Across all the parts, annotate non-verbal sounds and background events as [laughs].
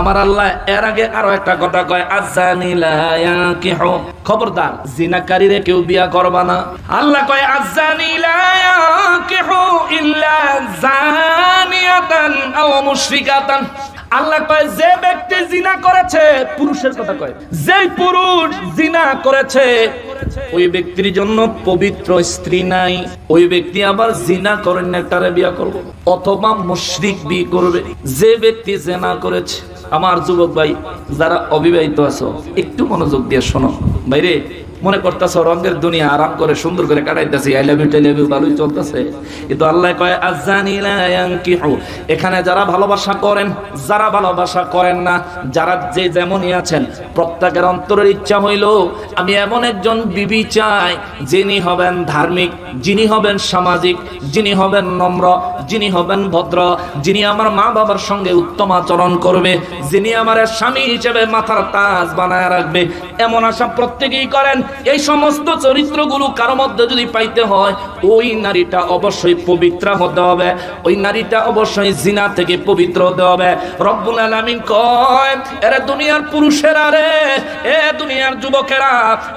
আমার আল্লাহ এর আগে আরও একটা কথা কয় আজানি খবরদার, জিনাকারীরে কেউ বিয়া করবা না। আল্লাহ কয় আজানি আল্লাহ কয়, যে ব্যক্তি জিনা করেছে, পুরুষের কথা কয়। যেই পুরুষ জিনা করেছে, ওই ব্যক্তির জন্য পবিত্র স্ত্রী নাই। ওই ব্যক্তি আবার জিনা করেন একটারে বিয়া করবে, অথবা মুশরিক বিয়ে করবে। যে ব্যক্তি জেনা করেছে আমার যুবক ভাই যারা অবিবাহিত আছো একটু মনোযোগ দিয়ে শোনো। ভাইরে মনে করতেছ রঙের দুনিয়া আরাম করে, সুন্দর করে কাটাইতেছি। I love you tell you ভালোই চলতেছে। কিন্তু আল্লাহ কয় আজানি এখানে যারা ভালোবাসা করেন, যারা ভালোবাসা করেন না, যারা যে যেমনই আছেন, প্রত্যেকের অন্তরের ইচ্ছা হইল, আমি এমন একজন বিবি চাই, যিনি হবেন ধার্মিক, যিনি হবেন সামাজিক, যিনি হবেন নম্র, যিনি হবেন ভদ্র, যিনি আমার মা বাবার সঙ্গে উত্তম আচরণ করবে, যিনি আমার স্বামী হিসেবে মাথার তাজ বানায় রাখবে। এমন আশা প্রত্যেকেই করেন এই সমস্ত চরিত্রগুলো কারও মধ্যে যদি পাইতে হয়, ওই নারীটা অবশ্যই পবিত্র হতে হবে। ওই নারীটা অবশ্যই জিনা থেকে পবিত্র হতে হবে। রব্বুল আলামিন কয়, এরে দুনিয়ার পুরুষেরা রে, এ দুনিয়ার যুবকেরা,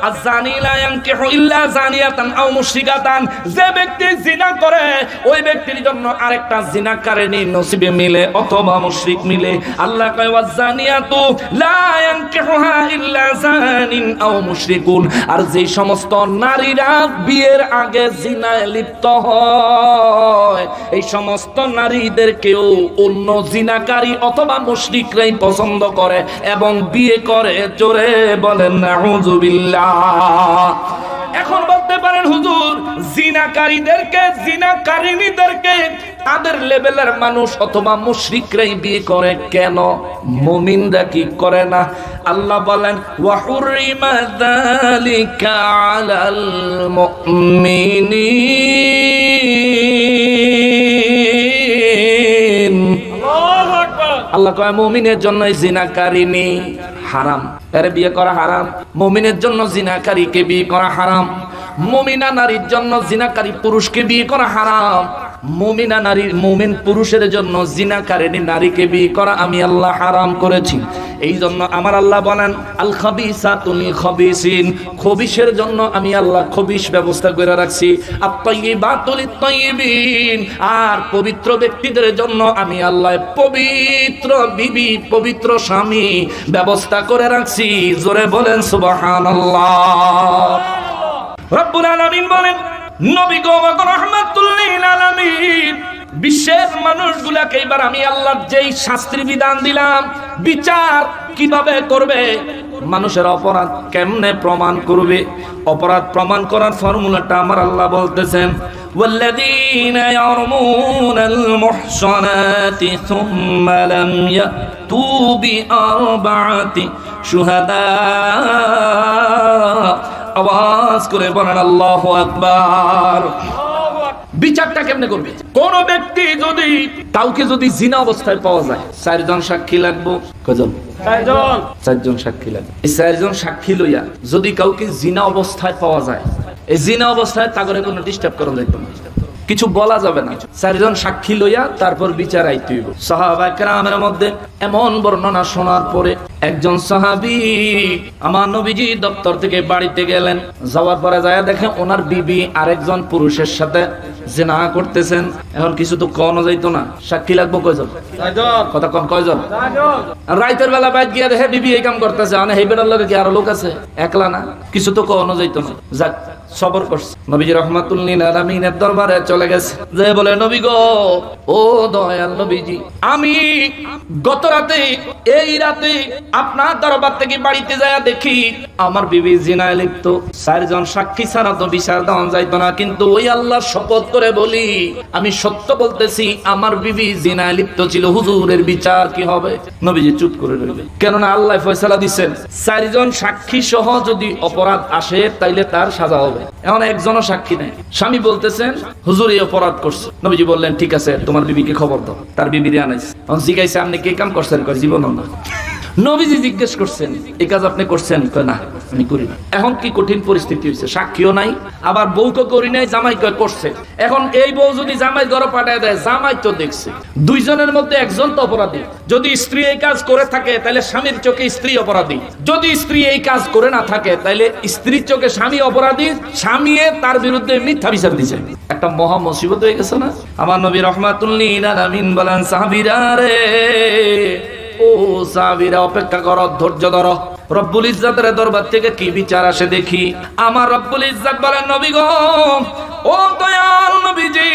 আজানি লা ইয়ানকিহু ইল্লা জানিয়াতান আও মুশরিকাতান। যে ব্যক্তি জিনা করে, ওই ব্যক্তির জন্য আরেকটা জিনাকারিনী নসিবে মিলে অথবা মুশরিক মিলে। আল্লাহ কয়, ওয়াজানিয়াতু লা ইয়ানকিহুহা ইল্লা জানিন আও মুশরিকুন। আর যে সমস্ত নারীরা বিয়ের আগে জিনায় লিপ্ত হয়, এই সমস্ত নারীদেরকেও অন্য জিনাকারী অথবা মুশরিকরাই পছন্দ করে এবং বিয়ে করে, জোরে বলেন, নাউজুবিল্লাহ। এখন বলতে পারেন হুজুর জিনাকারীদেরকে জিনাকারিনীদেরকে তাদের লেভেলের মানুষ অথবা মুশরিকরাই বিয়ে করে কেন? মুমিনরা কি করে না? আল্লাহ বলেন ওয়াহুরিমা যালিকা আলাল মুমিনিন। আল্লাহ কয় মুমিনের জন্য জিনাকারিনী হারাম। এর বিয়ে করা হারাম। মমিনের জন্য জিনাকারীকে বিয়ে করা হারাম। মমিনা নারীর জন্য জিনাকারী পুরুষকে বিয়ে করা হারাম। মুমিনা নারীর মুমিন পুরুষের জন্য জিনাকারিনী নারীকে বিয়ে করা আমি আল্লাহ হারাম করেছি। এই জন্য আমার আল্লাহ বলেন, আল খবিসা তুমি খবিসিন, খবিসের জন্য আমি আল্লাহ খবিস ব্যবস্থা করে রাখছি। আর পবিত্র ব্যক্তিদের জন্য আমি আল্লাহ পবিত্র বিবি, পবিত্র স্বামী ব্যবস্থা করে রাখছি। জোরে বলেন সুবহানাল্লাহ। রব্বুল আলামিন বলেন নবী গো রহমাতুল লিল আলামিন বিশ্বের মানুষগুলাকে এবার আমি আল্লাহ যেই শাস্ত্রী বিধান দিলাম বিচার কিভাবে করবে মানুষের অপরাধ কেমনে প্রমাণ করবে অপরাধ প্রমাণ করার ফর্মুলাটা আমার আল্লাহ বলতেছেন والذين يرمون المحصنات ثم لم يأتوا بأربعة شهداء আওয়াজ করে বলেন আল্লাহ আকবার। বিচারটা কেমনে করবে? কোন ব্যক্তি যদি কাউকে যদি জিনা অবস্থায় পাওয়া যায় চারজন সাক্ষী লাগবো? কজন? চারজন। সাক্ষী লাগবে। এই চারজন সাক্ষী লইয়া যদি কাউকে জিনা অবস্থায় পাওয়া যায় এই জিনা অবস্থায় তাগরে কোনো ডিস্টার্ব করা যাইতো না। কিছু বলা যাবে না। চারজন সাক্ষী লইয়া তারপর বিচার আইতে হইব। সাহাবাকেরামের মধ্যে এমন বর্ণনা শোনার পরে একজন সাহাবি আমার নবীজি দপ্তর থেকে বাড়িতে গেলেন। যাওয়ার পরে যায় দেখে ওনার বিবি আরেকজন পুরুষের সাথে জেনা করতেছেন। এখন কিছু তো কনো যাইতো না। সাক্ষী লাগবো কয়জন? কথা কন কয়জন? রাইতের বেলা বাইক গিয়া দেখে বিবি এই কাম করতেছে। আনে হেই বেটার লগে কি আরও লোক আছে? একলা না? কিছু তো কনো যাইতো না। যাক সবর করছে। নবীজি রহমাতুল্লিল আলামিনের দরবারে চলে গেছে। যে বলে, নবী গো, ও দয়াল নবীজি, আমি গত রাতে, এই রাতে আপনার দরবার থেকে বাড়িতে যায় দেখি, আমার বিবি জিনায় লিপ্ত। চারজন সাক্ষী ছাড়া তো বিচার দেওয়া যাইতো না, কিন্তু ওই আল্লাহর শপথ করে বলি, আমি সত্য বলতেছি, আমার বিবি জিনায় লিপ্ত ছিল। হুজুরের বিচার কি হবে? নবীজি চুপ করে রইলেন। কেননা আল্লাহ ফয়সালা দিচ্ছেন, চারজন সাক্ষী সহ যদি অপরাধ আসে, তাইলে তার সাজা হবে। এখন একজনও সাক্ষী নেই। স্বামী বলতেছেন, হুজুর, এই অপরাধ করছে। নবীজি বললেন, ঠিক আছে, তোমার বিবিকে খবর দাও। তার বিবি আনাইছে। এখন জিজ্ঞাসা আপনি কে কাম করছেন? জীবন না। নবীজি জিজ্ঞেস করছেন এই কাজ আপনি করছেন? না, আমি করি না। এখন কি কঠিন পরিস্থিতি হয়েছে সাক্ষীও নাই, আবার বউকে করি নাই, জামাই করছে। এখন এই বউ যদি জামাই ঘরে পাঠায় দেয়, জামাই তো দেখছে। দুইজনের মধ্যে একজন তো অপরাধী। যদি স্ত্রী এই কাজ করে থাকে, তাহলে স্বামীর চোখে স্ত্রী অপরাধী। যদি স্ত্রী এই কাজ করে না থাকে, তাহলে স্ত্রীর চোখে স্বামী অপরাধী, স্বামী তার বিরুদ্ধে মিথ্যা বিচার দিছে। একটা মহা মুসিবত হয়ে গেছে না? আমার নবী রহমাতুল্লিন বলেন, সাহাবীরা রে ও সাহাবীরা, অপেক্ষা করো, ধৈর্য ধরো। রব্বুল ইজ্জাতের দরবার থেকে কি বিচার আসে দেখি। আমার রব্বুল ইজ্জাত বলেন, নবী গো, ও দয়াল নবীজি,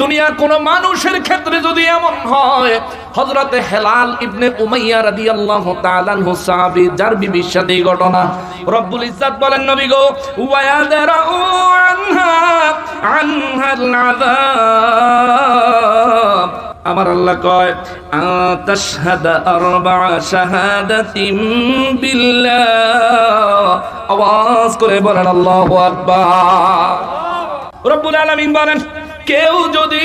দুনিয়ার কোন মানুষের ক্ষেত্রে যদি এমন হয়, হযরতে হেলাল ইবনে উমাইয়া রাদিয়াল্লাহু তাআলা আনহু সাহাবী, যার বিবির ঘটনা। রব্বুল ইজ্জাত বলেন, নবী গো, ওয়ায়াদরাউ আনহা, আনহাল আযাব। আমার আল্লাহ কয় আতাশহাদা আরবা শাহাদাতিম বিল্লাহ। আওয়াজ করে বলেন, আল্লাহু আকবার। রব্বুল আলামিন বলেন, কেউ যদি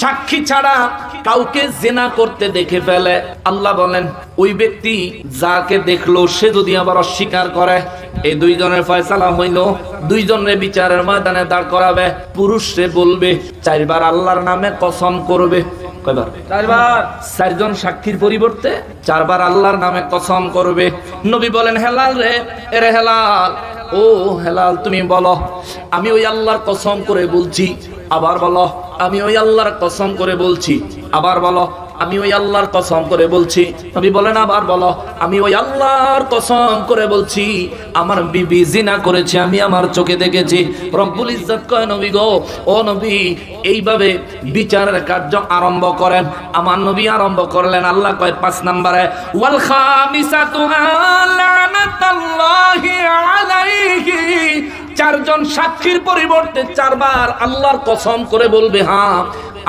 সাক্ষী ছাড়া কাউকে জেনা করতে দেখে ফেলে, আল্লাহ বলেন, ওই ব্যক্তি যাকে দেখল, সে যদি আবার অস্বীকার করে এই দুইজনের ফয়সালা হইল। দুইজনের বিচারের ময়দানে দাঁড় করাবে। পুরুষ বলবে, চারবার আল্লাহর নামে কসম করবে। কয়বার চারবার। চারজন সাক্ষীর পরিবর্তে চারবার আল্লাহর নামে কসম করবে। নবী বলেন হেলাল রে এরে হেলাল। ও হেলাল তুমি বলো আমি ওই আল্লাহর কসম করে বলছি। আবার বলো আমি ওই আল্লাহর কসম করে বলছি। আবার বলো আমি ওই আল্লাহর কসম করে বলছি। নবী বলেন আবার বলো, আমি ওই আল্লাহর কসম করে বলছি, আমার বিবি জিনা করেছে, আমি আমার চোখে দেখেছি। রব্বুল ইজ্জত কয় নবী গো, ও নবী, এইভাবে বিচারের কার্য আরম্ভ করেন। আমার নবী আরম্ভ করলেন আল্লাহ কয় পাঁচ নম্বরে, ওয়াল খামিসাতু লানাতাল্লাহি আলাইহি। চারজন সাক্ষীর পরিবর্তে চারবার আল্লাহর কসম করে বলবে হ্যাঁ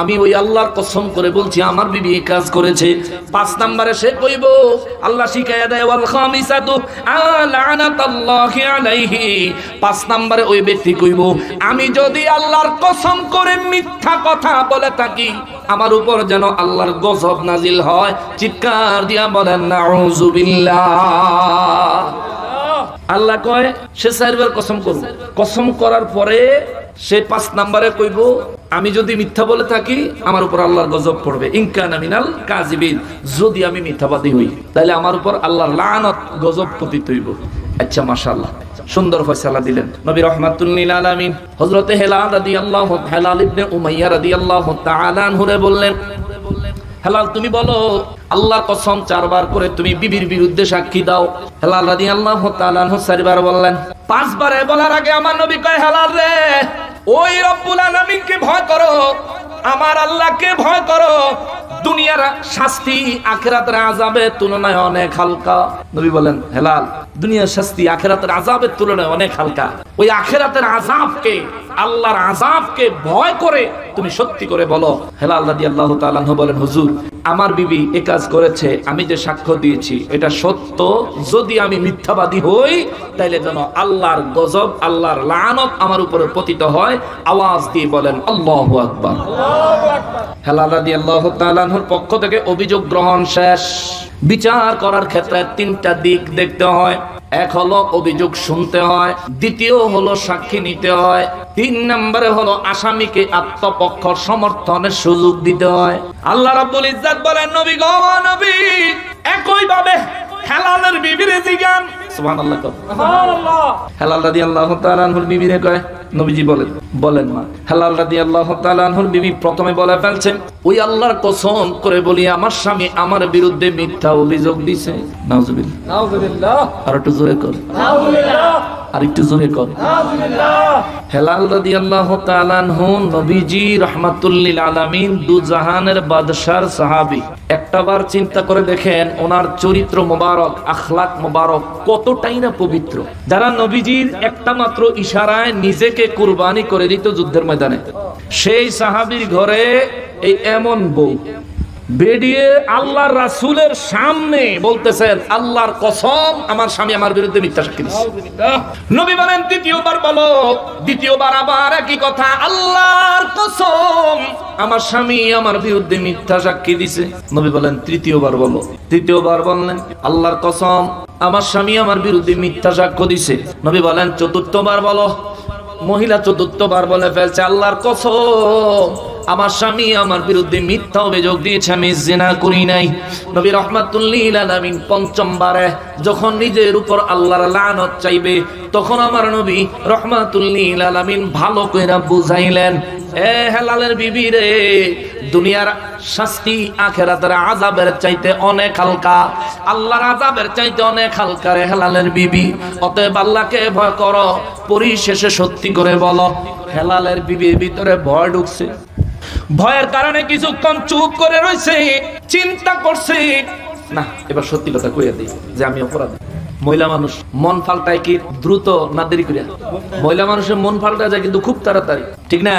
আমি ওই আল্লাহর কসম করে বলছি, আমার বিবি এই কাজ করেছে। পাঁচ নম্বরে সে কইব, আল্লাহ শিখাইয়া দেয়, ওয়াল খামিসাতু লানাতাল্লাহি আলাইহি। পাঁচ নম্বরে ওই ব্যক্তি কইব, আমি যদি আল্লাহর কসম করে মিথ্যা কথা বলে থাকি, আমার উপর যেন আল্লাহর গজব নাজিল হয়। চিৎকার দিয়া বলেন নাউজুবিল্লাহ আল্লাহ কয়, সে চারবার কসম করব কসম করার পরে সে পাঁচ নাম্বারে কইব আমি যদি মিথ্যা বলে থাকি, আমার উপর আল্লাহর গজব পড়বে। ইনকান কাজিবিন যদি আমি মিথ্যাবাদী হই, তাহলে আমার উপর আল্লাহর লানত গজব পতিত হইব। আচ্ছা মাশাআল্লাহ। সুন্দর ফয়সালা দিলেন। নবী রহমাতুল্লিল আলামিন হযরতে হেলাল রাদিয়াল্লাহু হেলাল ইবনে উমাইয়া রাদিয়াল্লাহু তাআলা আনহুরে বললেন, হেলাল, তুমি বলো, আল্লাহর কসম চারবার করে তুমি বিবির বিরুদ্ধে সাক্ষী দাও। হেলাল রাদি আল্লাহ তালানহ চারবার বললেন, পাঁচবারে বলার আগে আমার নবী কয়, হেলাল রে ওই রব্বুল আলামিনকে ভয় করো। আমার আল্লাহকে ভয় করো। দুনিয়ার শাস্তি আখেরাতের আজাবের তুলনায় অনেক হালকা। নবী বলেন, হেলাল, দুনিয়ার শাস্তি আখেরাতের আজাবের তুলনায় অনেক হালকা। ওই আখেরাতের আজাবকে আল্লাহর আজাবকে ভয় করে তুমি সত্যি করে বলো। হেলাল রাদি আল্লাহ তাআলা বলেন, হুজুর, আমার বিবি এ কাজ করেছে, আমি যে সাক্ষ্য দিয়েছি, এটা সত্য। যদি আমি মিথ্যাবাদী হই, তাইলে যেন আল্লাহর গজব, আল্লাহর লানত আমার উপরে পতিত হয়। আওয়াজ দিয়ে বলেন, আল্লাহু আকবার। পক্ষ থেকে অভিযোগ গ্রহণ শেষ। বিচার করার ক্ষেত্রে তিনটা দিক দেখতে হয়। এক হলো অভিযোগ শুনতে হয় দ্বিতীয় হলো সাক্ষী নিতে হয় তিন নম্বরে হলো আসামিকে আত্মপক্ষ সমর্থনের সুযোগ দিতে হয়। আল্লাহ রাব্বুল ইজ্জাত বলেন নবী গো নবী একই ভাবে হেলালের বিবিরে জিগান সুবহানাল্লাহ সুবহানাল্লাহ। হেলাল রাদিয়াল্লাহু তাআলা আনহুর বিবিরে কয় নবীজি বলেন বলেন মা। হেলাল রাদিয়াল্লাহু তাআলা আনহুর বিবি প্রথমে বলে ফেলছেন ওই আল্লাহর কসম করে বলি আমার স্বামী আমার বিরুদ্ধে মিথ্যা অভিযোগ দিছে। আর একটু জোরে কর। আর একটু জোরে কর। হেলাল রাদিয়াল্লাহু তাআলা আনহু নবীজি রাহমাতুল্লিল আলামিন দু জাহানের বাদশার সাহাবী। একটাবার চিন্তা করে দেখেন ওনার চরিত্র মোবারক আখলাক মোবারক কতটাই না পবিত্র। যারা নবীজির একটা মাত্র ইশারায় নিজেকে কুরবানি করে দিত যুদ্ধের ময়দানে। সেই সাহাবীর ঘরে এই এমন বউ বেরিয়ে আল্লাহর রাসূলের সামনে বলতেছেন, আল্লাহর কসম, আমার স্বামী আমার বিরুদ্ধে মিথ্যা সাক্ষী দিচ্ছে নবী বলেন দ্বিতীয়বার বলো, দ্বিতীয়বার আবার একই কথা, আল্লাহর কসম, আমার স্বামী আমার বিরুদ্ধে মিথ্যা সাক্ষী দিছে। নবী বলেন, তৃতীয়বার বলো। তৃতীয়বার বললেন, আল্লাহর কসম, আমার স্বামী আমার বিরুদ্ধে মিথ্যা সাক্ষ্য দিছে। নবী বলেন, চতুর্থবার বলো। মহিলা চতুর্থবার বলে ফেলছে, আল্লাহর কসম, আমার স্বামী আমার বিরুদ্ধে মিথ্যা অভিযোগ দিয়েছে, আমি জেনা করি নাই। নবী রহমাতুল্লিল আলামিন পঞ্চমবারে যখন নিজের উপর আল্লাহর লানত চাইবে, তখন আমার নবী রহমাতুল্লিল ভালো করে বুঝাইলেন এ হেলালের বিবি রে, দুনিয়ার শাস্তি আখেরাতের আজাবের চাইতে অনেক হালকা। আল্লাহর আজাবের চাইতে অনেক হালকা রে হেলালের বিবি। অতএব আল্লাহকে ভয় করো, পরিশেষে সত্যি করে বলো, হেলালের বিবির ভিতরে ভয় ঢুকছে। ভয়ের কারণে কিছুক্ষণ চুপ করে রয়েছে, চিন্তা করছে। না, এবার সত্যি কথা কইয়া দিই যে আমি অপরাধী। মহিলা মানুষ, মন ফালটায় কি দ্রুত না দেরি করিয়া? মহিলা মানুষের মন ফালটা যায় কিন্তু খুব তাড়াতাড়ি। ঠিক না?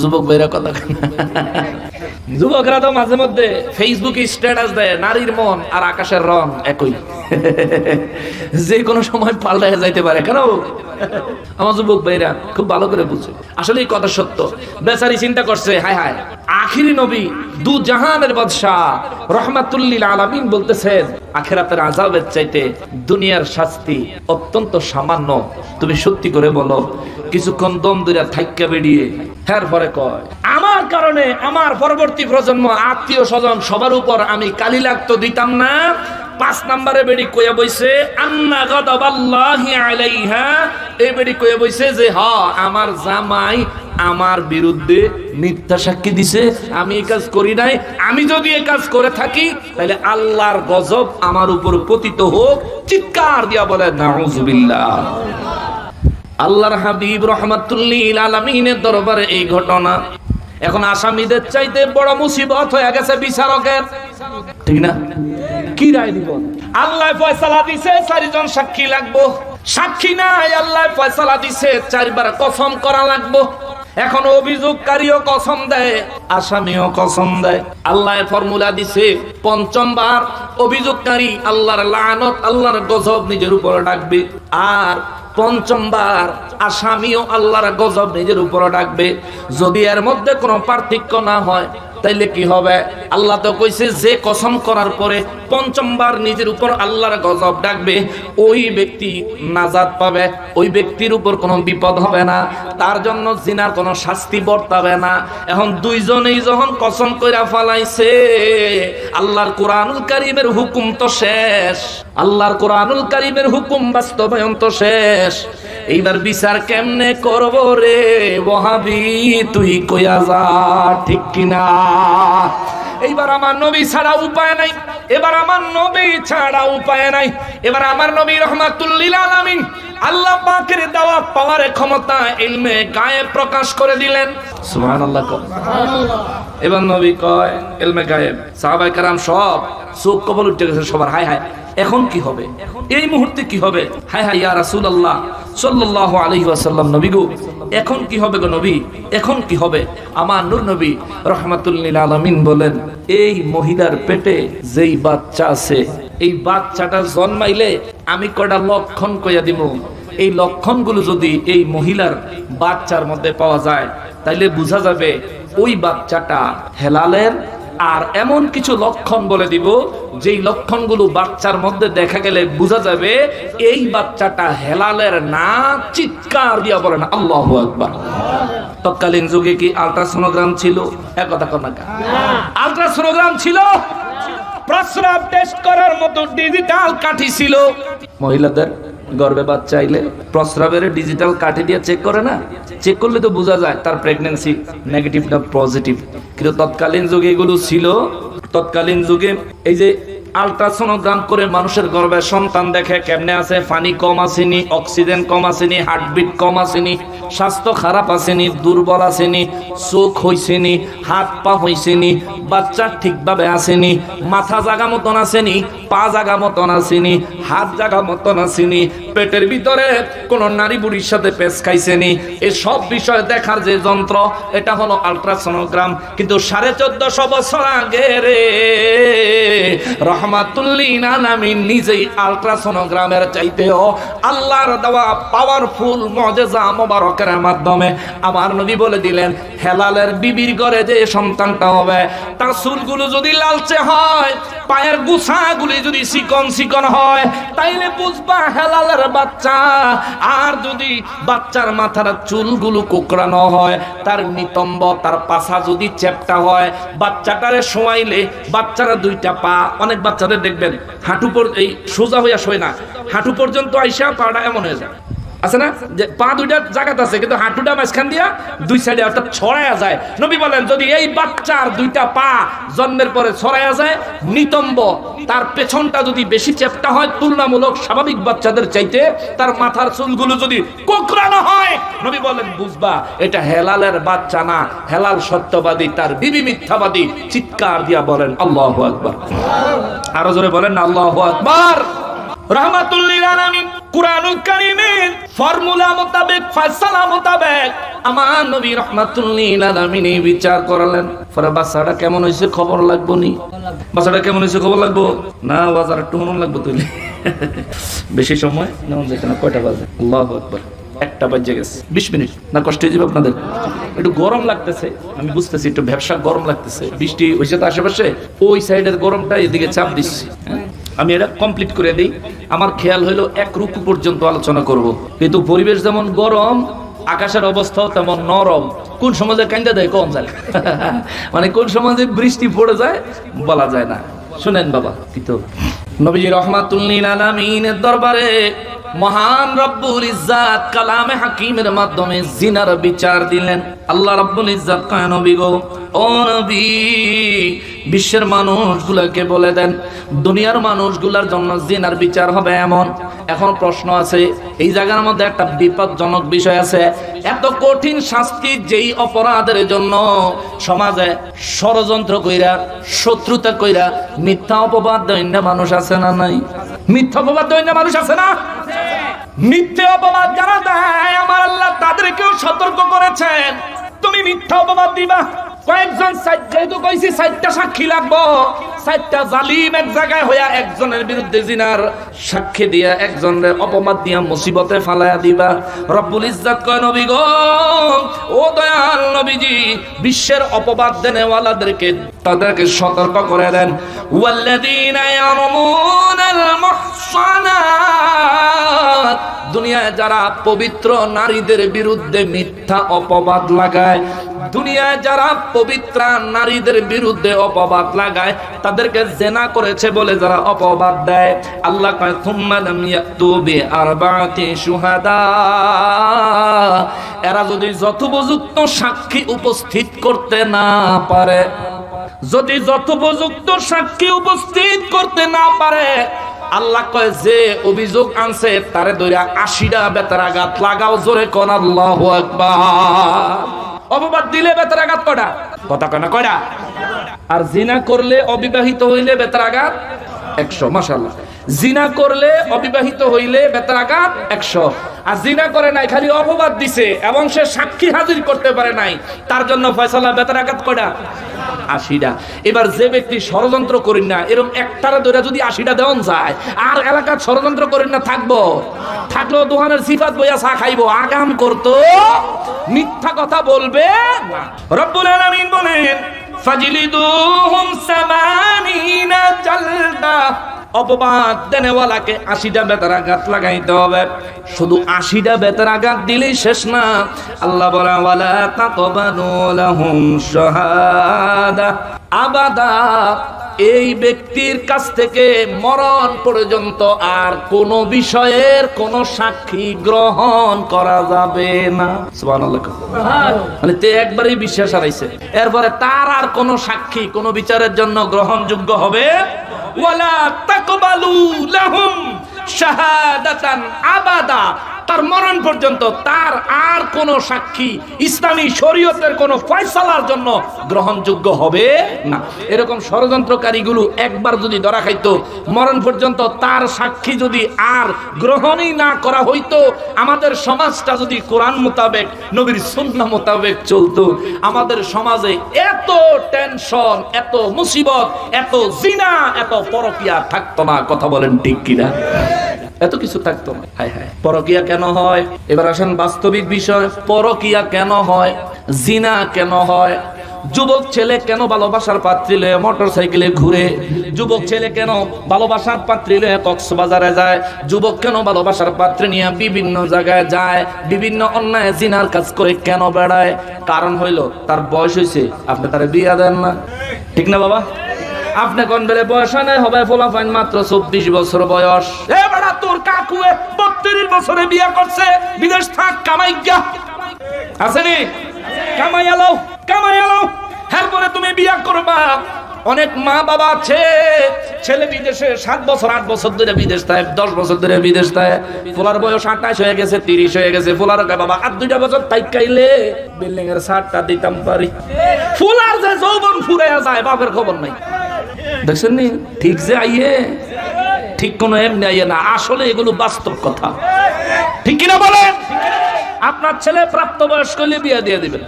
যুবক ভাইরা কথা। যুবকরা তো মাঝে মধ্যে ফেসবুকে স্ট্যাটাস দেয়, নারীর মন আর আকাশের রং একই। [laughs] যে কোনো সময় পাল্টায় যাইতে পারে, কেন? আমার যুবক ভাইরা, খুব ভালো করে বুঝে। আসলে এই কথা সত্য। বেচারি চিন্তা করছে, হায় হায়, আখিরি নবী দু জাহানের বাদশাহ রহমাতুল্লিল আলামিন বলতেছেন, আখেরাতের আজাবের চাইতে দুনিয়ার শাস্তি অত্যন্ত সামান্য। তুমি সত্যি করে বলো কিছুক্ষণ দম দুইরা থাইক্কা বেরিয়ে হ্যার পরে কয়, আমার কারণে আমার পরবর্তী প্রজন্ম আত্মীয় স্বজন সবার উপর আমি কালি লাগতো দিতাম না। পাঁচ নম্বরে বেড়ি কয়ে বইছে, আন্না গদাবাল্লাহি আলাইহা। এই বেড়ি কয়ে বইছে যে, হ, আমার জামাই আমার বিরুদ্ধে মিথ্যা সাক্ষী দিছে। আমি এই কাজ করি নাই। আমি যদি এই কাজ করে থাকি, তাহলে আল্লাহর গজব আমার উপর পতিত হোক। চিৎকার দিয়া বলে, নাউজুবিল্লাহ। আল্লাহর হাবিব রহমাতুল্লিল আলামিনের দরবারে এই ঘটনা। এখন আসামিদের চাইতে বড় মুসিবত হয়ে গেছে বিচারকের। ঠিক না? কি রায় দিব? আল্লাহ ফয়সালা দিছে, চারিজন সাক্ষী লাগবো। সাক্ষী নাই আল্লাহ ফয়সালা দিছে, চারবার কসম করা লাগবো। এখন অভিযোগকারীও কসম দেয়, আসামিও কসম দেয়। আল্লাহ ফর্মুলা দিছে, পঞ্চমবার অভিযোগকারী আল্লাহর লানত, আল্লাহর গজব নিজের উপর ডাকবে। আর পঞ্চমবার আসামিও আল্লাহর গজব নিজের উপর ডাকবে। যদি এর মধ্যে কোনো পার্থক্য না হয় তাইলে কি হবে? আল্লাহ তো কইছে, যে কসম করার পরে পঞ্চমবার নিজের উপর আল্লাহর গজব ডাকবে, ওই ব্যক্তি নাজাদ পাবে, ওই ব্যক্তির উপর কোনো বিপদ হবে না, তার জন্য জিনার কোনো শাস্তি বর্তাবে না। এখন দুইজনেই যখন কসম কইরা ফালাইছে, আল্লাহর কোরআনুল কারিমের হুকুম তো শেষ। আল্লাহর কোরআনুল কারিমের হুকুম বাস্তবায়ন তো শেষ। এইবার বিচার কেমনে করব রে? ওহাবি, তুই কইয়া যা, ঠিক কিনা? এইবার আমার নবী ছাড়া উপায় নাই। এবার আমার নবী ছাড়া উপায় নাই। এবার আমার নবী রহমাতুল্লিল আলামিন আল্লাহ পাকের দেওয়া পাওয়ারে ক্ষমতা ইলমে গায়ে প্রকাশ করে দিলেন। সুবহানাল্লাহ। এবার নবী কয় ইলমে গায়েব। সাহাবায়ে কেরাম সব চোখ কবল উঠে গেছে সবার হায় হায় এখন কি হবে? এই মুহূর্তে কি হবে? হায় হায় ইয়া রাসূলুল্লাহ সাল্লাল্লাহু আলাইহি ওয়াসাল্লাম নবী গো এখন কি হবে গো নবী? এখন কি হবে? আমার নূর নবী রহমাতুল্লিল আলমিন বলেন, এই মহিলার পেটে যেই বাচ্চা আছে, এই বাচ্চাটা জন্মাইলে আমি কটা লক্ষণ কইয়া দিব এই লক্ষণগুলো যদি এই মহিলার বাচ্চার মধ্যে পাওয়া যায়, তাইলে বোঝা যাবে ওই বাচ্চাটা হেলালের আর এমন কিছু লক্ষণ বলে দিব, যেই লক্ষণগুলো বাচ্চার মধ্যে দেখা গেলে বোঝা যাবে, এই বাচ্চাটা হেলালের না, চিৎকার দিয়া বলে না আল্লাহ আকবার। তৎকালীন যুগে কি আলট্রাসোনোগ্রাম ছিল? এক কথা কর না আলট্রাসোনোগ্রাম ছিল? প্রস্রাব টেস্ট করার মতো ডিজিটাল কাঠি ছিল। মহিলাদের গর্ভে বাচ্চা আইলে প্রস্রাবের ডিজিটাল কাঠি দিয়ে চেক করে না? চেক করলে তো বোঝা যায় তার প্রেগন্যান্সি নেগেটিভ না পজিটিভ কিন্তু তৎকালীন যুগে এগুলো ছিল। তৎকালীন যুগে এই যে আলট্রাসোনোগ্রাম করে মানুষের গর্ভে সন্তান দেখে কেমনে আছে? পানি কম আসেনি অক্সিজেন কম আসেনি হার্টবিট কম আসেনি, স্বাস্থ্য খারাপ আসেনি, দুর্বল আসেনি, চোখ হইছেনি, হাত পা হইছেনি, বাচ্চা ঠিকভাবে আসেনি, মাথা জাগা মতন আসেনি পা জাগা মতন আসেনি, হাত জাগা মতন আসেনি, পেটের ভিতরে কোন নারী বুড়ির সাথে পেস খাইছেনি। এই সব বিষয় দেখার যে যন্ত্র, এটা হলো আলট্রাসোনোগ্রাম। কিন্তু সাড়ে চোদ্দশো বছর আগে রে রহমাতুল্লিন আলামিন নিজেই আলট্রাসোনোগ্রামের চাইতেও আল্লাহর দেওয়া পাওয়ারফুল মজেজা মোবারকের মাধ্যমে আমার নবী বলে দিলেন, হেলালের বিবির ঘরে যে সন্তানটা হবে, তার চুলগুলো যদি লালচে হয় পায়ের গুছাগুলি যদি চিকন চিকন হয়, তাইলে বুঝবা হেলালের বাচ্চা। আর যদি বাচ্চার মাথার চুলগুলো কোকড়ানো হয়, তার নিতম্ব, তার পাছা যদি চ্যাপটা হয়, বাচ্চাটারে শোয়াইলে বাচ্চারা দুইটা পা, অনেক বাচ্চাদের দেখবেন, হাঁটু এই সোজা হইয়া শোয় না, হাঁটু পর্যন্ত আইসা পাটা এমন হয়ে যায়। আছে না? যে পা দুইটা জায়গাতে আছে, কিন্তু হাঁটুটা মাঝখান দিয়া দুই সাইডে অর্থাৎ ছড়ায়া যায়। নবী বলেন, যদি এই বাচ্চার দুইটা পা জন্মের পরে ছড়ায়া যায়, নিতম্ব, তার পেছনটা যদি বেশি চেপটা হয়, তুলনামূলক স্বাভাবিক বাচ্চাদের চাইতে তার মাথার চুলগুলো যদি কোকড়ানো হয়, নবী বলেন, বুঝবা, এটা হেলালের বাচ্চা না। হেলাল সত্যবাদী, তার বিবি মিথ্যাবাদী। চিৎকার দিয়া বলেন, আল্লাহ আকবার। আরও জোরে বলেন, আল্লাহ আকবার। বিচার বাচ্চাটা কেমন হয়েছে খবর লাগবো নি? বাচ্চাটা কেমন হয়েছে খবর লাগবো? না, বাজার [laughs] বেশি সময় যেখানে কয়টা বাজে? আল্লাহ একটা বাজে গেছে। বিশ মিনিট। না, কষ্ট হয়ে যাবে আপনাদের? একটু গরম লাগতেছে। আমি বুঝতেছি একটু ব্যবসা গরম লাগতেছে। বৃষ্টি হয়েছে তো আশেপাশে, ওই সাইডের গরমটা এদিকে চাপ দিচ্ছি। হ্যাঁ? আমি এটা কমপ্লিট করে দিই। আমার খেয়াল হলো এক রুকু পর্যন্ত আলোচনা করব। কিন্তু পরিবেশ যেমন গরম, আকাশের অবস্থাও তেমন নরম। কোন সমাজে কান্দা দেয় কম যায় [laughs] মানে কোন সমাজে বৃষ্টি পড়ে যায়, বলা যায় না। শুনেন বাবা, কিন্তু নবীজি রহমাতুল্লিন আলামিনের দরবারে মহান রব্বুল ইজ্জাত কালামে হাকিমের মাধ্যমে জিনার বিচার দিলেন। আল্লাহ রব্বুল ইজ্জাত কয়, নবী গো, ও নবী, বিশ্বের মানুষগুলোকে বলে দেন, দুনিয়ার মানুষগুলোর জন্য জিনার বিচার হবে এমন। এখন প্রশ্ন আছে, এই জায়গার মধ্যে একটা বিপদজনক বিষয় আছে। এত কঠিন শাস্তি যেই অপরাধের জন্য সমাজে ষড়যন্ত্র কইরা, শত্রুতা কইরা মিথ্যা অপবাদ দৈন্য মানুষ আছে না নাই? মিথ্যা অপবাদ দৈন্য মানুষ আছে না? মিথ্যে অপবাদ যারা দেয়, আমার আল্লাহ তাদেরকেও সতর্ক করেছেন। তুমি মিথ্যা অপবাদ দিবা। কয়েকজন যেহেতু কইছি সাইটটা সাক্ষী লাগবো। সাইটটা জালিম এক জায়গায় হইয়া একজনের বিরুদ্ধে জিনার সাক্ষী দিয়া একজনের অপবাদ দিয়া মুসিবতে ফালায়া দিবা। রব্বুল ইজ্জাত কয়, নবী গো, ও দয়াল নবীজি, বিশ্বের অপবাদ দেনেওয়ালাদেরকে, তাদেরকে সতর্ক করে দেন। ওয়াল্লাযীনা ইয়ারমুনাল মুহসানাত দুনিয়ায় যারা পবিত্র নারীদের বিরুদ্ধে মিথ্যা অপবাদ লাগায় দুনিয়ায় যারা পবিত্র নারীদের বিরুদ্ধে অপবাদ লাগায়, তাদেরকে জেনা করেছে বলে যারা অপবাদ দেয়, আল্লাহ কয় থুম্মা লাম ইয়াতু বিআরবাতি শুহাদা। এরা যদি যথোপযুক্ত সাক্ষী উপস্থিত করতে না পারে, যদি যথোপযুক্ত সাক্ষী উপস্থিত করতে না পারে, আল্লাহ কয়, যে অভিযোগ আনছে, তারে দইরা আশিটা বেতারাঘাত লাগাও জোরে কোন, আল্লাহ অপবাদ দিলে বেতার আঘাত কটা কথা কেন কয়টা? আর জিনা করলে অবিবাহিত হইলে বেতার আঘাত একশো মাসাল্লাহ জিনা করলে, অবিবাহিত হইলে বেতারাঘাত একশো। আর জিনা করে নাই, খালি অপবাদ দিছে, এবং সে সাক্ষী হাজির করতে পারে নাই, তার জন্য ফয়সালা বেতারাঘাত কয়টা? আশিটা। এবার যে ব্যক্তি ষড়যন্ত্র করেন না এরকম একটারে ধরে যদি আশিটা দেওয়ান যায়, আর এলাকার ষড়যন্ত্র করেন না, থাকব। থাকলেও দোকানের সিফাত বইয়া চা খাইবো, আগাম করতো, মিথ্যা কথা বলবে রব্বুল আলামিন বলেন, ফাজিলিদুহুম সামানিনা জালদা। অপবাদ দেনেওয়ালাকে আশিটা বেতার আঘাত লাগাইতে হবে। শুধু আশিটা বেতার আঘাত দিলেই শেষ না। আল্লাহ বলা আবাদা, এই ব্যক্তির কাছ থেকে মরণ পর্যন্ত আর কোন বিষয়ের কোন সাক্ষী গ্রহণ করা যাবে না। একবারই বিশ্বাস হারাইছে। এরপরে তার আর কোন সাক্ষী, কোন বিচারের জন্য গ্রহণযোগ্য হবে ওয়ালা তাকবালু লাহুম শাহাদাতান আবাদা। তার মরণ পর্যন্ত তার আর কোন সাক্ষী ইসলামী শরীয়তের কোন ফয়সালার জন্য গ্রহণযোগ্য হবে না। এরকম ষড়যন্ত্রকারীগুলো একবার যদি ধরা খাইতো, মরণ পর্যন্ত তার সাক্ষী যদি আর গ্রহণই না করা হইতো, আমাদের সমাজটা যদি কোরআন মোতাবেক, নবীর সুন্নাহ মোতাবেক চলতো, আমাদের সমাজে এত টেনশন, এত মুসিবত, এত জিনা, এত পরকিয়া থাকতো না। কথা বলেন ঠিক কিনা? এত কিছু থাকতো না। হায় হায়। পরকিয়া কেন হয়? এবার আসেন বাস্তবিক বিষয়। পরকিয়া কেন হয়? জিনা কেন হয়? যুবক ছেলে কেন ভালোবাসার পাত্রী লয়ে মোটর সাইকেলে ঘুরে? যুবক ছেলে কেন ভালোবাসার পাত্রী লয়ে কক্সবাজারে যায়? যুবক কেন ভালোবাসার পাত্রী নিয়ে বিভিন্ন জায়গায় যায়? বিভিন্ন অন্যায় জিনার কাজ করে কেন বেড়ায়? কারণ হইল, তার বয়স হয়েছে আপনি তার বিয়া দেন না। ঠিক না বাবা? আপনি কোন বেলে বয়স হয় না হবে ফোলাফাইন মাত্র চব্বিশ বছর বয়স। কাকুয়ে বত্রিশ বছরে বিয়া করছে, বিদেশ থাক, কামাই গা আসেনি? কামাই এলাও কামাই এলাও। হ্যাঁ তুমি বিয়া করবা। অনেক মা বাবা আছে, ছেলে বিদেশে সাত বছর, আট বছর ধরে বিদেশ থাকে, দশ বছর ধরে বিদেশ থাকে। ফুলার বয়স আঠাশ হয়ে গেছে, তিরিশ হয়ে গেছে। ফুলার বাবা, আর দুইটা বছর তাই কাইলে বিল্ডিং এর সারটা দিতাম পারি। ফুলার যে যৌবন ফুরে যায়, বাপের খবর নাই। দেখছেন নি? ঠিক যে আইয়ে। ঠিক কোনো এমনি আইয়ে না। আসলে এগুলো বাস্তব কথা। ঠিক কিনা বলেন? আপনার ছেলে প্রাপ্তবয়স্ক হলে বিয়ে দিয়ে দিবেন।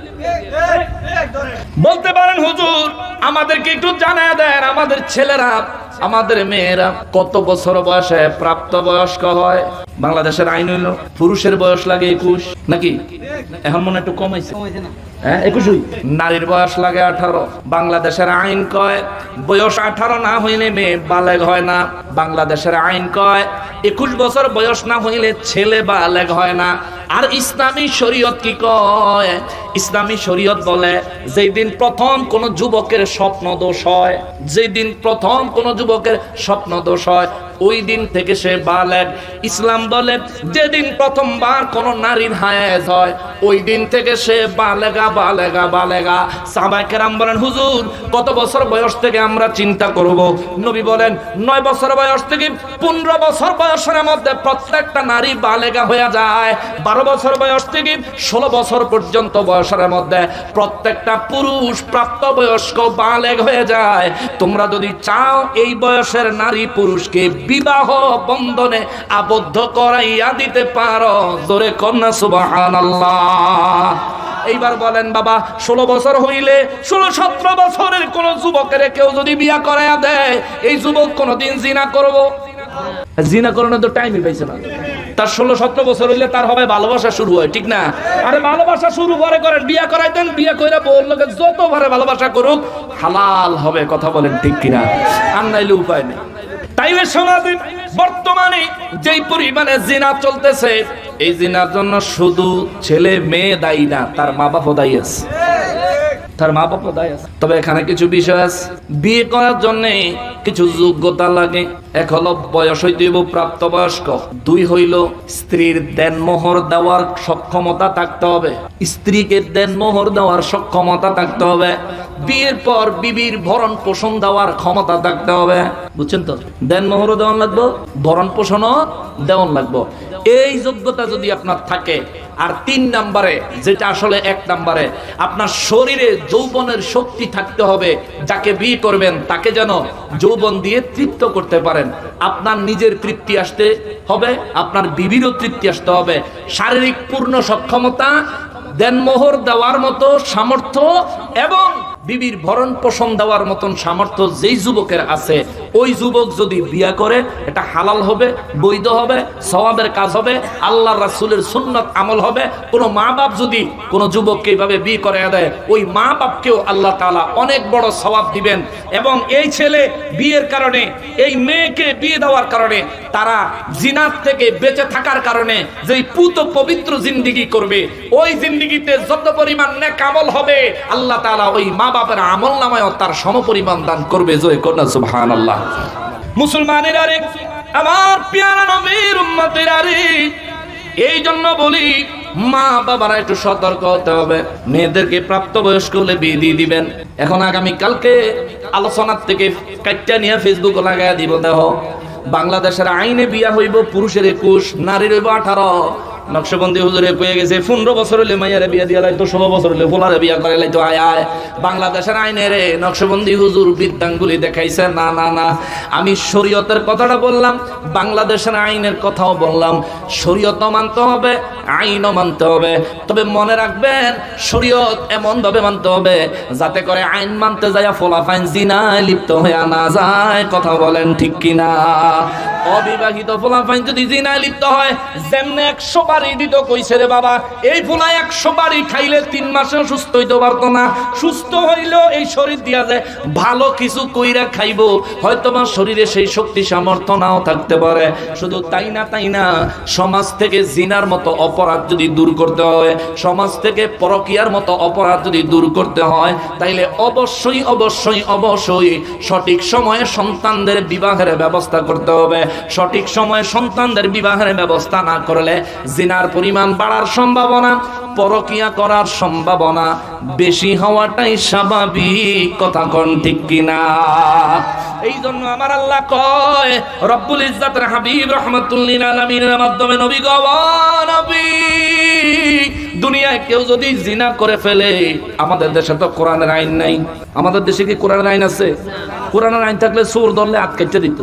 বলতে পারেন, হুজুর, আমাদেরকে একটু জানায় দেন, আমাদের ছেলেরা আমাদের মেয়েরা কত বছর বয়সে প্রাপ্ত বয়স্ক হয়? বাংলাদেশের আইন হইল পুরুষের বয়স লাগে একুশ নাকি? এখন মনে একটু কমাইছে। হ্যাঁ একুশই? নারীর বয়স লাগে আঠারো। বাংলাদেশের আইন কয় বয়স আঠারো না হইলে মেয়ে বালেগ হয় না। বাংলাদেশের আইন কয় একুশ বছর বয়স না হইলে ছেলে বালেগ হয় না। আর ইসলামী শরীয়ত কি কয়? ইসলামী শরীয়ত বলে যেই দিন প্রথম কোন যুবকের স্বপ্ন দোষ হয় যেই দিন প্রথম কোন যুবকের স্বপ্ন দোষ হয়। ওই দিন থেকে সে বালেগ ইসলাম বলে, যেদিন প্রথমবার কোন নারীর হায়াজ হয়, ওই দিন থেকে সে বালেগা বালেগা বালেগা। সাবাই কেরাম বলেন, হুজুর, কত বছর বয়স থেকে আমরা চিন্তা করব? নবী বলেন, নয় বছর বয়স থেকে পনেরো বছর বয়সের মধ্যে প্রত্যেকটা নারী বালেগা হয়ে যায়। বারো বছর বয়স থেকে ষোলো বছর পর্যন্ত বয়সের মধ্যে প্রত্যেকটা পুরুষ প্রাপ্ত বয়স্ক বালেগ হয়ে যায়। তোমরা যদি চাও এই বয়সের নারী পুরুষকে বিবাহ বন্ধনে আবদ্ধ করাইয়া দিতে পারো। জোরে কন্যা সুবাহান এইবার বলেন, বাবা, ষোলো বছর হইলে, ষোলো, সতেরো বছরের কোন যুবকের কেউ যদি বিয়া করাইয়া দেয়, এই যুবক কোনদিন জিনা করব? জিনা করানোর তো টাইমই পাইছে না। তার ষোলো, সতেরো বছর হইলে তার হবে ভালোবাসা শুরু হয়, ঠিক না? আরে ভালোবাসা শুরু করে করেন বিয়া করাই দেন, বিয়া করে বলল যত ভাবে ভালোবাসা করুক, হালাল হবে, কথা বলেন ঠিক কিনা। আর নাইলে উপায় নেই। বর্তমানে যে পরিমাণে জিনা চলতেছে, এই জিনার জন্য শুধু ছেলে মেয়ে দায়ী না, তার মা বাপও দায়ী আছে। তার মা বাপও দায়ী আছে। তবে এখানে কিছু বিষয় আছে। বিয়ে করার জন্য কিছু যোগ্যতা লাগে। এক হলো বয়স হইতে হইব প্রাপ্তবয়স্ক। দুই হইল স্ত্রীর দেন মোহর দেওয়ার সক্ষমতা থাকতে হবে। স্ত্রীকে দেন মোহর দেওয়ার সক্ষমতা থাকতে হবে। বিয়ের পর বিবির ভরণ পোষণ দেওয়ার ক্ষমতা থাকতে হবে। বুঝছেন তো? দেন মোহরও দেওয়ান লাগবো ভরণ পোষণও দেওয়ান লাগবো। এই যোগ্যতা যদি আপনার থাকে আর তিন নাম্বারে, যেটা আসলে এক নাম্বারে, আপনার শরীরে যৌবনের শক্তি থাকতে হবে, যাকে বিয়ে করবেন, তাকে যেন যৌবন দিয়ে তৃপ্ত করতে পারেন। আপনার নিজের তৃপ্তি আসতে হবে, আপনার বিবিরও তৃপ্তি আসতে হবে। শারীরিক পূর্ণ সক্ষমতা, দেনমোহর দেওয়ার মতো সামর্থ্য এবং বিবির ভরণ পোষণ দেওয়ার মতন সামর্থ্য যেই যুবকের আছে, ওই যুবক যদি বিয়া করে, এটা হালাল হবে, বৈধ হবে, সওয়াবের কাজ হবে আল্লাহ রাসূলের সুন্নত আমল হবে, কোনো মা বাপ যদি কোনো যুবককে এইভাবে বিয়ে করে দেয়, ওই মা বাপকেও আল্লাহ তাআলা অনেক বড় সওয়াব দিবেন। এবং এই ছেলে বিয়ের কারণে, এই মেয়েকে বিয়ে দেওয়ার কারণে, তারা জিনাত থেকে বেঁচে থাকার কারণে, যেই পুত পবিত্র জিন্দিগি করবে, ওই জিন্দিগিতে যত পরিমাণ নেক আমল হবে, আল্লাহ তাআলা ওই মা বাপের আমল নামায় তার সমপরিমাণ দান করবে জয় কন্যা সুবহানাল্লাহ। মুসলমানের আরে আমার পেয়ারা নবীর উম্মতের আরে এই জন্য বলি, মা বাবারা একটু সতর্ক হতে হবে। মেয়েদেরকে প্রাপ্তবয়স্ক হলে বিয়ে দিয়ে দিবেন। এখন আগামী কালকে আলোচনার থেকে কাটটা নিয়ে ফেসবুক লাগাই দিব দেহ বাংলাদেশের আইনে বিয়া হইব, পুরুষের একুশ, নারীর হইব আঠারো। নকশবন্দি হুজুরে কয়ে গেছে। পনেরো বছর হলে মাইয়ারে বিয়া দিয়া লাইতো, ষোলো বছর হলে ফোলারে বিয়া করে লাইতো। আয় আয়, বাংলাদেশের আইনে রে নকশবন্দি হুজুর বিদ্যাঙ্গুলি দেখাইছে। না না না। আমি শরীয়তের কথাটা বললাম, বাংলাদেশের আইনের কথাও বললাম। শরীয়ত মানতে হবে, আইনও মানতে হবে। তবে মনে রাখবেন, শরীয়ত এমন ভাবে মানতে হবে, যাতে করে আইন মানতে যায় ফলাফাইন জিনায় লিপ্ত হয়ে না যায়। কথা বলেন ঠিক কিনা? অবিবাহিত ফলাফাইন যদি জিনায় লিপ্ত হয়, যেমনে একশো বাড়ি দিত কইছে রে বাবা, এই ফোলা একশো বাড়ি খাইলে তিন মাসে সুস্থ হইতে পারতো না। সুস্থ হইলেও এই শরীর দিয়া যায় ভালো কিছু কইরা খাইব, হয়তো আমার শরীরে সেই শক্তি সামর্থ্য নাও থাকতে পারে। শুধু তাই না তাই না, সমাজ থেকে জিনার মতো অপরাধ যদি দূর করতে হয়, সমাজ থেকে পরকিয়ার মতো অপরাধ যদি দূর করতে হয়, তাইলে অবশ্যই অবশ্যই অবশ্যই সঠিক সময়ে সন্তানদের বিবাহের ব্যবস্থা করতে হবে। সঠিক সময়ে সন্তানদের বিবাহের ব্যবস্থা না করলে জিনার পরিমাণ বাড়ার সম্ভাবনা, পরকিয়া করার সম্ভাবনা বেশি হওয়াটাই স্বাভাবিক, কথা কোন ঠিক কিনা? এই জন্য আমার আল্লাহ কয়, রব্বুল ইজ্জাতের হাবিব রহমাতুল্লিল আলামিনের মাধ্যমে নবী গো নবী দুনিয়ায় কেউ যদি জিনা করে ফেলে, আমাদের দেশে তো কোরআনের আইন নাই। আমাদের দেশে কি কোরআনের আইন আছে? কোরআনের আইন থাকলে সুর ধরলে আটকাইতে দিত।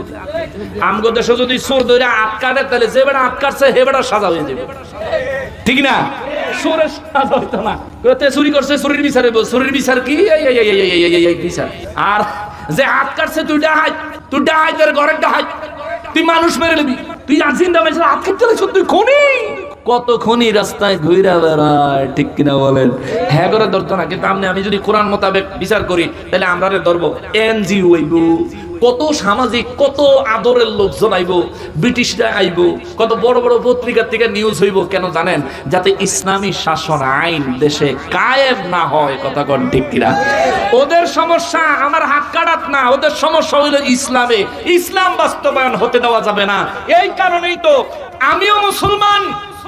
আমগো দেশে যদি সুর ধরে আটকাতে তাহলে যে বেটা আটকাচ্ছে হে বেটা সাজা হয়ে যাবে। ঠিক না? তুই মানুষ মেরে নিবি। তুই আজিন দামের আটকে চলেছ তুই খুনি। কত খনি রাস্তায় ঘুরে বেড়ায়, ঠিক কিনা বলেন? হ্যাঁ করে ধরতো না, কিন্তু আমি আমি যদি কোরআন মোতাবেক বিচার করি, তাহলে আমরা ধরবো এনজিও হইব, কত সামাজিক, কত আদরের লোকজন আইব, ব্রিটিশরা আইব, কত বড় বড় পত্রিকার থেকে নিউজ হইব, কেন জানেন? যাতে ইসলামী শাসন আইন দেশে কায়েম না হয়, কথা কন ঠিক কিনা? ওদের সমস্যা, আমার হাত কাটাত না, ওদের সমস্যা হইল ইসলামে। ইসলাম বাস্তবায়ন হতে দেওয়া যাবে না। এই কারণেই তো আমিও মুসলমান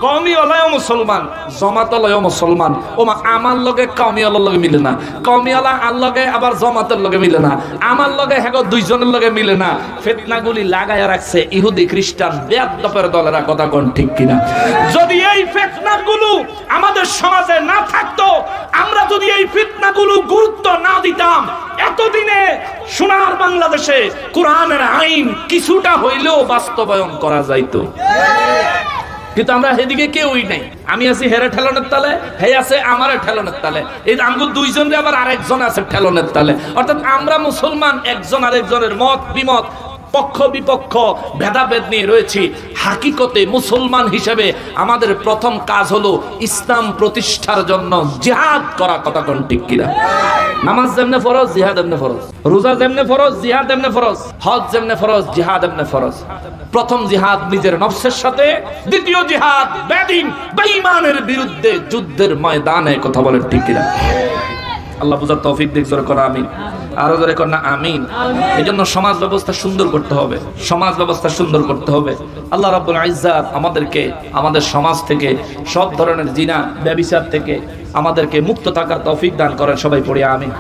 কমিওয়ালাও মুসলমান জমাতলাও মুসলমান। ও মা আমার লগে কমিওয়ালার লগে মিলে না। কমিওয়ালা আর লগে, আবার জমাতের লগে মিলে না। আমার লগে হ্যাঁ দুইজনের লগে মিলে না। ফেতনাগুলি লাগাইয়া রাখছে ইহুদি, খ্রিস্টান বেয়াদপের দলেরা, কথা কোন ঠিক কিনা? যদি এই ফেতনাগুলো আমাদের সমাজে না থাকতো, আমরা যদি এই ফিতনাগুলো গুরুত্ব না দিতাম, এতদিনে সোনার বাংলাদেশে কোরআনের আইন কিছুটা হইলেও বাস্তবায়ন করা যাইতো। কিন্তু আমরা সেদিকে কেউই নাই। আমি আছি হেরে ঠেলনের তালে, হে আছে আমার ঠেলনের তালে। এই আঙ্গুর দুইজন রে আবার আরেকজন আছে ঠেলনের তালে। অর্থাৎ আমরা মুসলমান, একজন আরেকজনের মত, বিমত। পক্ষ বিপক্ষ ভেদাভেদ নিয়ে রয়েছি। হাকিকতে মুসলমান হিসেবে আমাদের প্রথম কাজ হলো ইসলাম প্রতিষ্ঠার জন্য জিহাদ করা কথা কোন ঠিক কিনা? নামাজ যেমনে ফরজ, জিহাদ এমনে ফরজ। রোজা যেমনে ফরজ, জিহাদ এমনে ফরজ। হজ যেমনে ফরজ, জিহাদ এমনে ফরজ। প্রথম জিহাদ নিজের নফসের সাথে, দ্বিতীয় জিহাদ বেদিন, বেঈমানের বিরুদ্ধে যুদ্ধের ময়দানে, কথা বলেন ঠিক কিনা? আল্লাহ বুঝার তৌফিক দিক করা, আমিন। আরও জোরে কর না আমিন। এই জন্য সমাজ ব্যবস্থা সুন্দর করতে হবে। সমাজ ব্যবস্থা সুন্দর করতে হবে। আল্লাহ রাব্বুল ইজ্জাত আমাদেরকে আমাদের সমাজ থেকে সব ধরনের জিনা ব্যবিচার থেকে আমাদেরকে মুক্ত থাকার তফিক দান করেন। সবাই পড়ে আমিন।